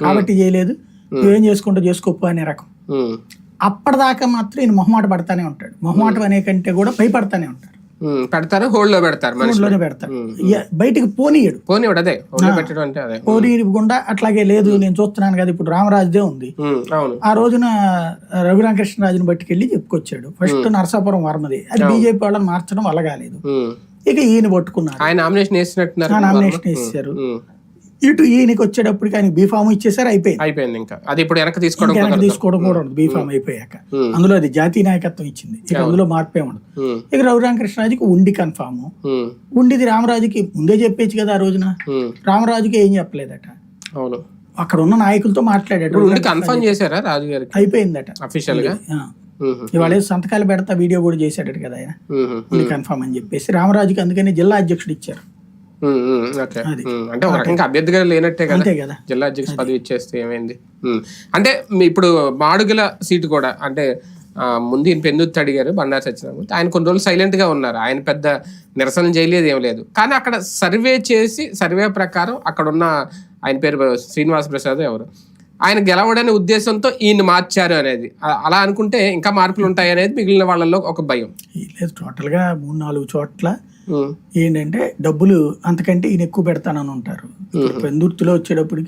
కాబట్టి చేయలేదు నువ్వేం చేసుకుంటూ చేసుకోపో అనే రకం. అప్పటిదాకా మాత్రం ఈయన మొహమాట పడతానే ఉంటాడు. మొహమాటం అనే కంటే కూడా భయపడతానే ఉంటాడు. పెడతారు హోల్డ్లో పెడతారు. ఊళ్ళోనే పెడతాడు ఇక బయటికి పోనీయడు. పోనీ అదే హోల్డ్ పెట్టడం అంటే అదే. పోనీయకుండా అట్లాగే లేదు నేను చూస్తున్నాను కదా ఇప్పుడు రామరాజుదే ఉంది. ఆ రోజున రఘురామకృష్ణరాజుని పట్టుకెళ్ళి చెప్పుకొచ్చాడు. ఫస్ట్ నరసాపురం వర్మది. అది బీజేపీ వాళ్ళని మార్చడం వల్ల కాలేదు. ఇక ఈయన పట్టుకున్నారు. ఆయన నామినేషన్ వేసినట్టున్నారు ఆ నామినేషన్ వేసారు ఇటు ఈయనకి వచ్చేటప్పటికి ఆయన బీఫామ్ ఇచ్చేసారు అయిపోయింది. అయిపోయింది ఇంకా. అది ఇప్పుడు వెనక్కి తీసుకోవడం కుదరదు. తీసుకోవడం కూడా ఉండదు. బీఫామ్ అయిపోయాక. అందులో అది జాతీయ నాయకత్వం ఇచ్చింది. ఇక అందులో మార్పే ఉండదు. ఇక రఘురామకృష్ణరాజుకి ఉండి కన్ఫామ్ ఉండిది రామరాజుకి ముందే చెప్పేచ్చు కదా ఆ రోజున. రామరాజుకి ఏం చెప్పలేదట. అవును. అక్కడ ఉన్న నాయకులతో మాట్లాడాడు. కన్ఫర్మ్ చేశారా రాజు గారికి అయిపోయిందట. అఫీషియల్గా? ఇవాళ సంతకాలు పెడతా వీడియో కూడా చేశాడట కదా ఆయన. కన్ఫామ్ అని చెప్పేసి రామరాజుకి అందుకని జిల్లా అధ్యక్షుడు ఇచ్చారు. ఓకే. అంటే ఒక రకంగా అభ్యర్థిగా లేనట్టే కదా? జిల్లా అధ్యక్ష పదవి ఇచ్చేస్తే ఏమైంది. అంటే ఇప్పుడు మాడుగుల సీటు కూడా అంటే ముందు ఈయన పెందుర్తి అడిగారు బండారు సత్యనారాయణ ఆయన కొన్ని రోజులు సైలెంట్గా ఉన్నారు. ఆయన పెద్ద నిరసన చేయలేదు ఏం లేదు. కానీ అక్కడ సర్వే చేసి సర్వే ప్రకారం అక్కడ ఉన్న ఆయన పేరు శ్రీనివాస ప్రసాద్ ఎవరు? ఆయన గెలవడనే ఉద్దేశంతో ఈయన మార్చారు అనేది. అలా అనుకుంటే ఇంకా మార్పులు ఉంటాయి అనేది మిగిలిన వాళ్ళలో ఒక భయం. లేదు టోటల్గా మూడు నాలుగు చోట్ల ఏంటంటే డబ్బులు అంతకంటే ఈయన ఎక్కువ పెడతానని ఉంటారు. పెందుర్తిలో వచ్చేటప్పటికి